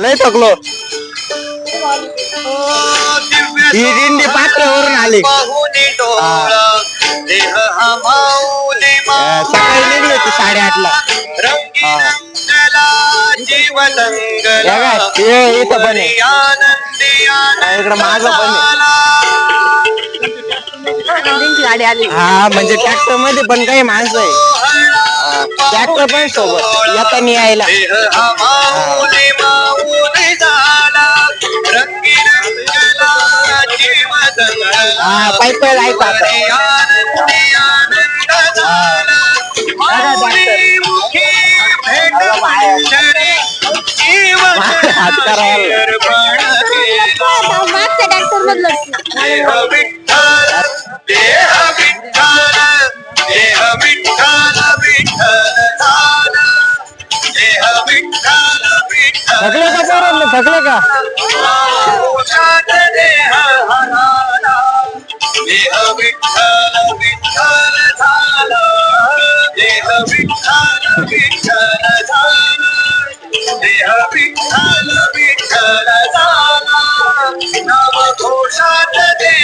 लय थकलो. ही दिंडी आली. अं, सकाळी निघली होती साडेआठला. या? हे. इथं पण आहे. इकडं माझं पण गाडी आली हा म्हणजे ट्रॅक्टरमध्ये पण काही माणसं आहे. ट्रॅक्टर पण सोबत. येताना यायला. हा पायी पायी आता हात करायला मागच्या ट्रॅक्टर मधलं थकले का पोरांनो? थकले का? घोषात देह